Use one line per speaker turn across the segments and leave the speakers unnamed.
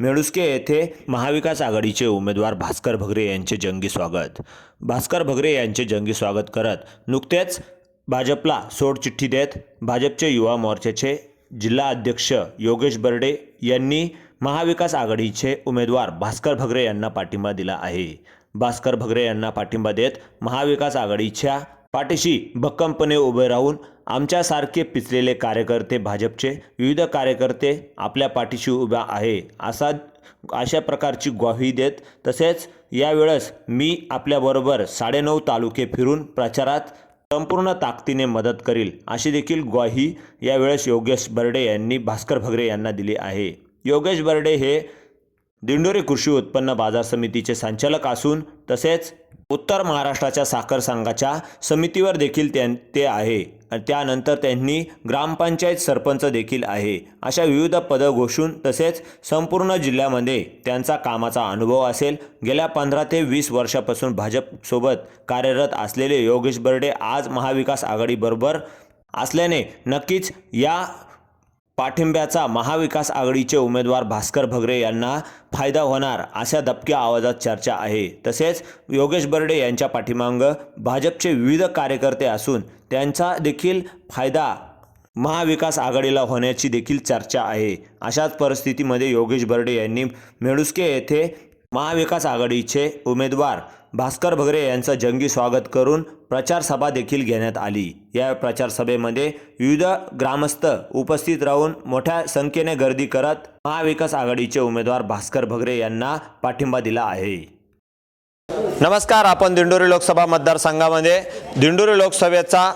मेळुस्के येथे महाविकास आघाडीचे उमेदवार भास्कर भगरे यांचे जंगी स्वागत. भास्कर भगरे यांचे जंगी स्वागत करत नुकतेच भाजपला सोडचिठ्ठी देत भाजपचे युवा मोर्चाचे जिल्हा अध्यक्ष योगेश बर्डे यांनी महाविकास आघाडीचे उमेदवार भास्कर भगरे यांना पाठिंबा दिला आहे. भास्कर भगरे यांना पाठिंबा देत महाविकास आघाडीच्या पाठीशी भक्कमपणे उभे राहून आमच्यासारखे पिचलेले कार्यकर्ते भाजपचे विविध कार्यकर्ते आपल्या पाठीशी उभ्या आहे असा अशा प्रकारची ग्वाही देत तसेच यावेळेस मी आपल्याबरोबर साडेनऊ तालुके फिरून प्रचारात संपूर्ण ताकदीने मदत करील अशी देखील ग्वाही यावेळेस योगेश बर्डे यांनी भास्कर भगरे यांना दिली आहे. योगेश बर्डे हे दिंडोरी कृषी उत्पन्न बाजार समितीचे संचालक असून तसेच उत्तर महाराष्ट्राच्या साखर संघाच्या समितीवर देखील त्यां ते आहे. त्यानंतर त्यांनी ग्रामपंचायत सरपंच देखील आहे. अशा विविध पदं घोषून तसेच संपूर्ण जिल्ह्यामध्ये त्यांचा कामाचा अनुभव असेल. गेल्या पंधरा ते वीस वर्षापासून भाजपसोबत कार्यरत असलेले योगेश बर्डे आज महाविकास आघाडीबरोबर असल्याने नक्कीच या पाठिंब्याचा महाविकास आघाडीचे उमेदवार भास्कर भगरे यांना फायदा होणार अशा दबक्या आवाजात चर्चा आहे. तसेच योगेश बर्डे यांच्या पाठीमागं भाजपचे विविध कार्यकर्ते असून त्यांचा देखील फायदा महाविकास आघाडीला होण्याची देखील चर्चा आहे. अशाच परिस्थितीमध्ये योगेश बर्डे यांनी मेडुस्के येथे महाविकास आघाडीचे उमेदवार भास्कर भगरे यांचं जंगी स्वागत करून प्रचारसभा देखील घेण्यात आली. या प्रचारसभेमध्ये विविध ग्रामस्थ उपस्थित राहून मोठ्या संख्येने गर्दी करत महाविकास आघाडीचे उमेदवार भास्कर भगरे यांना पाठिंबा दिला आहे. नमस्कार आपण दिंडोरी लोकसभा मतदारसंघामध्ये. दिंडोरी लोकसभेचा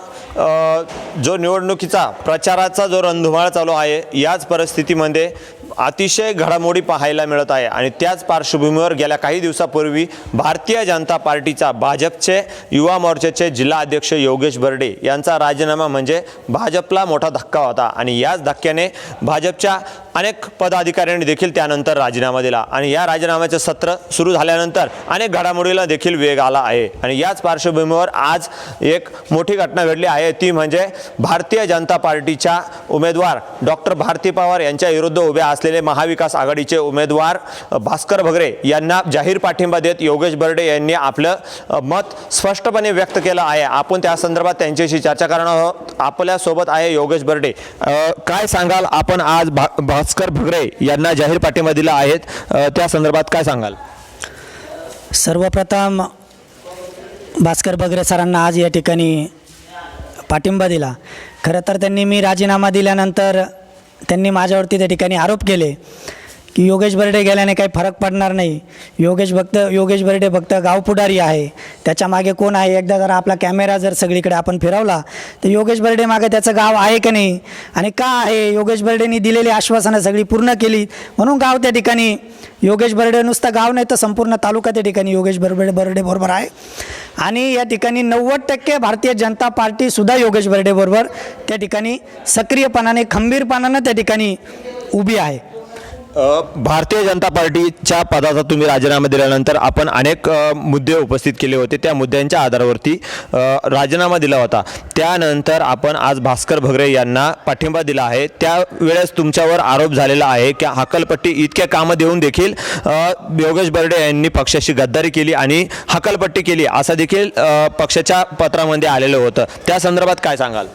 जो निवडणुकीचा प्रचाराचा जो रणधुमाळ चालू आहे याच परिस्थितीमध्ये अतिशय घडामोडी पाहायला मिळत आहे. आणि त्याच पार्श्वभूमीवर गेल्या काही दिवसापूर्वी भारतीय जनता पार्टीचा भाजपचे युवा मोर्चाचे जिल्हा अध्यक्ष योगेश बर्डे यांचा राजीनामा म्हणजे भाजपला मोठा धक्का होता. आणि याच धक्क्याने भाजपच्या अनेक पदाधिकाऱ्यांनी देखील त्यानंतर राजीनामा दिला. आणि या राजीनाम्याचं सत्र सुरू झाल्यानंतर अनेक घडामोडीला देखील वेग आला आहे. आणि याच पार्श्वभूमीवर आज एक मोठी घटना घडली आहे. ती म्हणजे भारतीय जनता पार्टीच्या उमेदवार डॉक्टर भारती पवार यांच्या विरुद्ध उभे असलेले महाविकास आघाडीचे उमेदवार भास्कर भगरे यांना जाहीर पाठिंबा देत योगेश बर्डे यांनी आपलं मत स्पष्टपणे व्यक्त केलं आहे. आपण त्या संदर्भात त्यांच्याशी चर्चा करणार आहोत. आपल्यासोबत आहे योगेश बर्डे. काय सांगाल? आपण आज भा भास्कर भगरे यांना जाहीर पाठिंबा दिला आहेत त्या संदर्भात काय सांगाल?
सर्वप्रथम भास्कर भगरे सरांना आज या ठिकाणी पाठिंबा दिला. खरं तर त्यांनी मी राजीनामा दिल्यानंतर त्यांनी माझ्यावरती त्या ठिकाणी आरोप केले. की योगेश बर्डे गेल्याने काही फरक पडणार नाही. योगेश भक्त योगेश बर्डे फक्त गाव पुढारी आहे. त्याच्यामागे कोण आहे? एकदा जर आपला कॅमेरा जर सगळीकडे आपण फिरवला तर योगेश बर्डे मागे त्याचं गाव आहे का नाही? आणि का आहे? योगेश बर्डेनी दिलेली आश्वासनं सगळी पूर्ण केली. म्हणून गाव त्या ठिकाणी योगेश बर्डे नुसतं गाव नाही तर संपूर्ण तालुका त्या ठिकाणी योगेश बर्डे बर्डे बरोबर आहे. आणि या ठिकाणी नव्वद टक्के भारतीय जनता पार्टीसुद्धा योगेश बर्डे बरोबर त्या ठिकाणी सक्रियपणाने खंबीरपणानं त्या ठिकाणी उभी आहे.
भारतीय जनता पार्टीच्या पदाचा तुम्ही राजीनामा दिल्यानंतर आपण अनेक मुद्दे उपस्थित केले होते. त्या मुद्द्यांच्या आधारावरती राजीनामा दिला होता. त्यानंतर आपण आज भास्कर भगरे यांना पाठिंबा दिला आहे. त्यावेळेस तुमच्यावर आरोप झालेला आहे की हकलपट्टी इतक्या कामं देऊन देखील योगेश बर्डे यांनी पक्षाशी गद्दारी केली आणि हकलपट्टी केली असं देखील पक्षाच्या पत्रामध्ये आलेलं होतं. त्या संदर्भात काय सांगाल?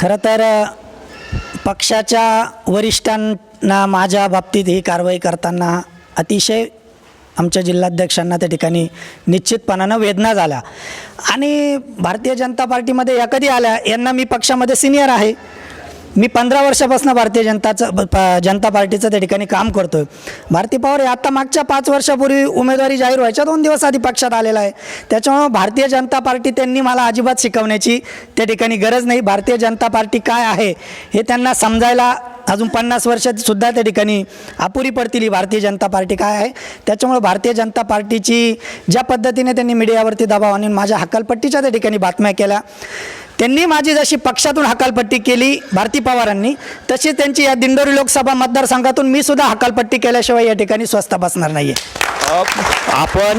खरं तर पक्षाच्या वरिष्ठां ना माझ्या बाबतीत ही कारवाई करताना अतिशय आमच्या जिल्हाध्यक्षांना त्या ठिकाणी निश्चितपणानं वेदना झाल्या. आणि भारतीय जनता पार्टीमध्ये या कधी आल्या? यांना मी पक्षामध्ये सिनियर आहे. मी पंधरा वर्षापासून भारतीय जनताचं प- जनता पार्टीचं त्या ठिकाणी काम करतो आहे भारती पवार हे आता मागच्या पाच वर्षापूर्वी उमेदवारी जाहीर व्हायच्या दोन दिवस आधी पक्षात आलेला आहे. त्याच्यामुळं भारतीय जनता पार्टी त्यांनी मला अजिबात शिकवण्याची त्या ठिकाणी गरज नाही. भारतीय जनता पार्टी काय आहे हे त्यांना समजायला अजून पन्नास वर्षात सुद्धा त्या ठिकाणी अपुरी पडतील ही भारतीय जनता पार्टी काय आहे. त्याच्यामुळे भारतीय जनता पार्टीची ज्या पद्धतीने त्यांनी मीडियावरती दबाव आणून माझ्या हकालपट्टीच्या त्या ठिकाणी बातम्या केल्या त्यांनी माझी जशी पक्षातून हकालपट्टी केली भारती पवारांनी तशी त्यांची या दिंडोरी लोकसभा मतदारसंघातून मी सुद्धा हकालपट्टी केल्याशिवाय या ठिकाणी स्वस्त बसणार नाही आहे
आपण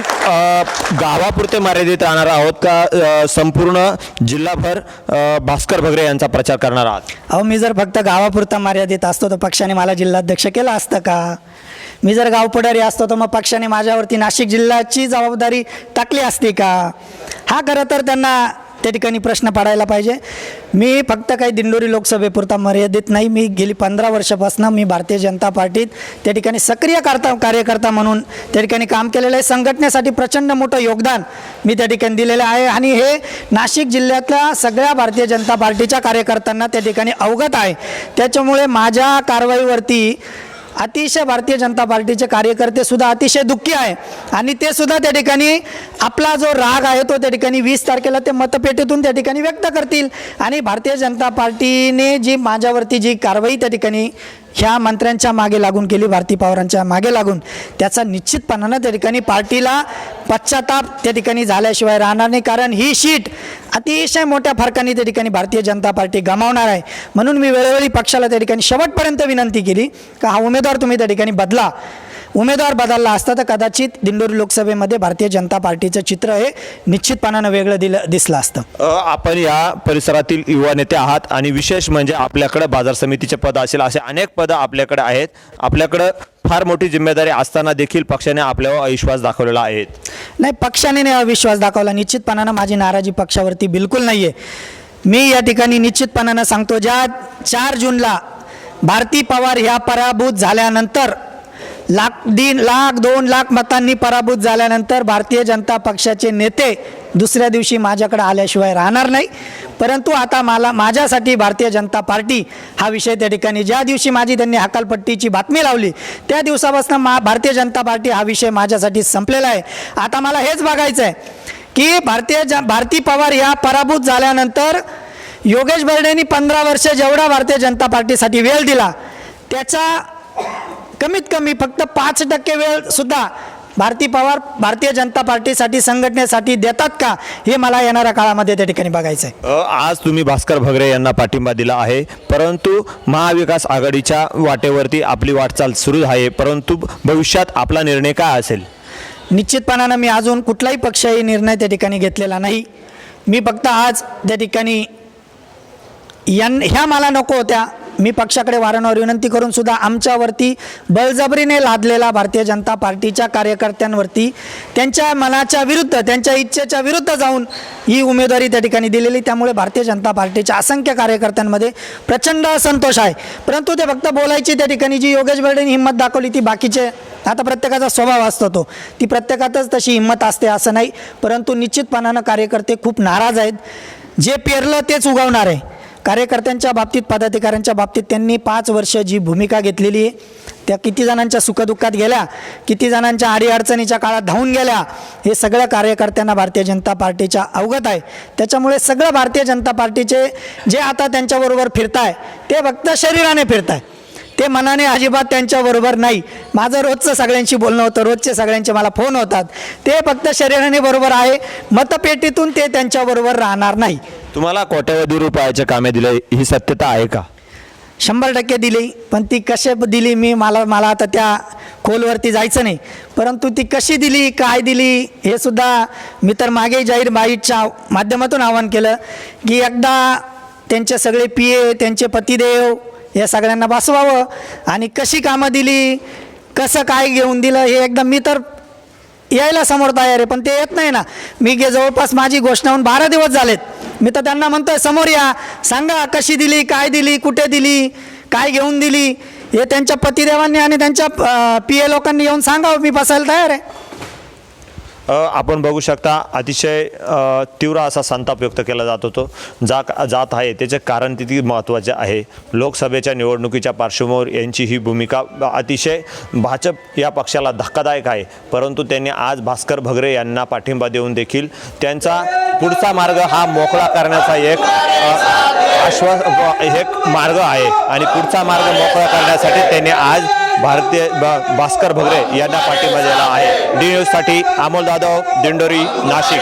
गावापुरते मर्यादित राहणार आहोत का संपूर्ण जिल्हाभर भास्कर भगरे यांचा प्रचार करणार आहात?
अहो मी जर फक्त गावापुरता मर्यादित असतो तर पक्षाने मला जिल्हाध्यक्ष केला असतं का? मी जर गावपुढारी असतो तर मग पक्षाने माझ्यावरती नाशिक जिल्ह्याची जबाबदारी टाकली असती का? हा खरं तर त्यांना त्या ठिकाणी प्रश्न पाडायला पाहिजे. मी फक्त काही दिंडोरी लोकसभेपुरता मर्यादित नाही. मी गेली पंधरा वर्षापासून मी भारतीय जनता पार्टीत त्या ठिकाणी सक्रिय करता कार्यकर्ता म्हणून त्या ठिकाणी काम केलेलं आहे. संघटनेसाठी प्रचंड मोठं योगदान मी त्या ठिकाणी दिलेलं आहे. आणि हे नाशिक जिल्ह्यातल्या सगळ्या भारतीय जनता पार्टीच्या कार्यकर्त्यांना त्या ठिकाणी अवगत आहे. त्याच्यामुळे माझ्या कारवाईवरती अतिशय भारतीय जनता पार्टीचे कार्यकर्ते सुद्धा अतिशय दुःखी आहे. आणि ते सुद्धा त्या ठिकाणी आपला जो राग आहे तो त्या ठिकाणी वीस तारखेला ते मतपेटीतून त्या ठिकाणी व्यक्त करतील. आणि भारतीय जनता पार्टीने जी माझ्यावरती जी कारवाई त्या ठिकाणी ह्या मंत्र्यांच्या मागे लागून केली भारती पवारांच्या मागे लागून. त्याचा निश्चितपणानं त्या ठिकाणी पार्टीला पश्चाताप त्या ठिकाणी झाल्याशिवाय राहणार नाही कारण ही शीट अतिशय मोठ्या फरकाने त्या ठिकाणी भारतीय जनता पार्टी गमावणार आहे. म्हणून मी वेळोवेळी पक्षाला त्या ठिकाणी शेवटपर्यंत विनंती केली का हा उमेदवार तुम्ही त्या ठिकाणी बदला. उमेदवार बदलला असता तर कदाचित दिंडोरी लोकसभेमध्ये भारतीय जनता पार्टीचं चित्र हे निश्चितपणानं वेगळं दिलं दिसलं असतं.
आपण या परिसरातील युवा नेते आहात आणि विशेष म्हणजे आपल्याकडे बाजार समितीचे पद असेल असे अनेक पदं आपल्याकडे आहेत. आपल्याकडं फार मोठी जिम्मेदारी असताना देखील पक्षाने आपल्यावर अविश्वास दाखवलेला आहे.
नाही पक्षाने नाही विश्वास दाखवला. निश्चितपणानं माझी नाराजी पक्षावरती बिलकुल नाही आहे मी या ठिकाणी निश्चितपणानं सांगतो ज्या चार जूनला भारती पवार ह्या पराभूत झाल्यानंतर लाख दीड लाख दोन लाख मतांनी पराभूत झाल्यानंतर भारतीय जनता पक्षाचे नेते दुसऱ्या दिवशी माझ्याकडे आल्याशिवाय राहणार नाही. परंतु आता मला माझ्यासाठी भारतीय जनता पार्टी हा विषय त्या ठिकाणी ज्या दिवशी माझी त्यांनी हकालपट्टीची बातमी लावली त्या दिवसापासून मा भारतीय जनता पार्टी हा विषय माझ्यासाठी संपलेला आहे. आता मला हेच बघायचं आहे की भारतीय ज भारती पवार या पराभूत झाल्यानंतर योगेश बर्डेंनी पंधरा वर्ष जेवढा भारतीय जनता पार्टीसाठी वेळ दिला त्याचा कमीत कमी फक्त पाच टक्के वेळ सुद्धा भारती पवार भारतीय जनता पार्टीसाठी संघटनेसाठी देतात का? हे मला येणाऱ्या काळामध्ये त्या ठिकाणी बघायचं आहे
आज तुम्ही भास्कर भगरे यांना पाठिंबा दिला आहे. परंतु महाविकास आघाडीच्या वाटेवरती आपली वाटचाल सुरू आहे. परंतु भविष्यात आपला निर्णय काय असेल?
निश्चितपणानं मी अजून कुठलाही पक्षाही निर्णय त्या ठिकाणी घेतलेला नाही. मी फक्त आज त्या ठिकाणी यां ह्या मला नको होत्या. मी पक्षाकडे वारंवार विनंती करून सुद्धा आमच्यावरती बळजबरीने लादलेला भारतीय जनता पार्टीच्या कार्यकर्त्यांवरती त्यांच्या मनाच्या विरुद्ध त्यांच्या इच्छेच्या विरुद्ध जाऊन ही उमेदवारी त्या ठिकाणी दिलेली. त्यामुळे भारतीय जनता पार्टीच्या असंख्य कार्यकर्त्यांमध्ये प्रचंड असंतोष आहे. परंतु ते फक्त बोलायची त्या ठिकाणी जी योगेश बर्डेने हिंमत दाखवली ती बाकीचे आता प्रत्येकाचा स्वभाव असतो तो. ती प्रत्येकातच तशी हिंमत असते असं नाही. परंतु निश्चितपणानं कार्यकर्ते खूप नाराज आहेत. जे पेरलं तेच उगवणार आहे. कार्यकर्त्यांच्या बाबतीत पदाधिकाऱ्यांच्या बाबतीत त्यांनी पाच वर्ष जी भूमिका घेतलेली आहे त्या किती जणांच्या सुखदुःखात गेल्या किती जणांच्या अडीअडचणीच्या काळात धावून गेल्या हे सगळ्या कार्यकर्त्यांना भारतीय जनता पार्टीच्या अवगत आहे. त्याच्यामुळे सगळं भारतीय जनता पार्टीचे जे आता त्यांच्याबरोबर फिरताय ते फक्त शरीराने फिरताय. ते मनाने अजिबात त्यांच्याबरोबर नाही. माझं रोजचं सगळ्यांशी बोलणं होतं रोजचे सगळ्यांचे मला फोन होतात. ते फक्त शरीराने बरोबर आहे मतपेटीतून ते त्यांच्याबरोबर राहणार नाही.
तुम्हाला कोट्यावधी रुपयाचे कामे दिले ही सत्यता आहे का?
शंभर टक्के दिली पण ती कसे दिली मी मला मला आता त्या खोलवरती जायचं नाही. परंतु ती कशी दिली काय दिली हे सुद्धा मी तर मागे जाहीर बाईटच्या माध्यमातून आवाहन केलं की एकदा त्यांचे सगळे पी ए त्यांचे पतिदेव या सगळ्यांना बसवावं. आणि कशी कामं दिली कसं काय घेऊन दिलं हे एकदा मी तर यायला समोर तयार आहे पण ते येत नाही ना. मी गे जवळपास माझी घोषणा होऊन बारा दिवस झालेत. मी तर त्यांना म्हणतोय समोर या. सांगा कशी दिली काय दिली कुठे दिली काय घेऊन दिली? हे त्यांच्या पतिदेवांनी आणि त्यांच्या पी ए लोकांनी येऊन सांगावं. मी बसायला तयार आहे.
आपण बघू शकता अतिशय तीव्र असा संताप व्यक्त केला जात होतो. जा जात आहे त्याचे कारण तिथे महत्त्वाचे आहे. लोकसभेच्या निवडणुकीच्या पार्श्वभूमीवर यांची ही भूमिका अतिशय भाजप या पक्षाला धक्कादायक आहे. परंतु त्यांनी आज भास्कर भगरे यांना पाठिंबा देऊन देखील त्यांचा पुढचा मार्ग हा मोकळा करण्याचा एक आश्वास एक मार्ग आहे. आणि पुढचा मार्ग मोकळा करण्यासाठी त्यांनी आज भारतीय भास्कर भगरे यांना पाठिंबा दिला आहे. डी न्यूजसाठी अमोल जाधव दिंडोरी नाशिक.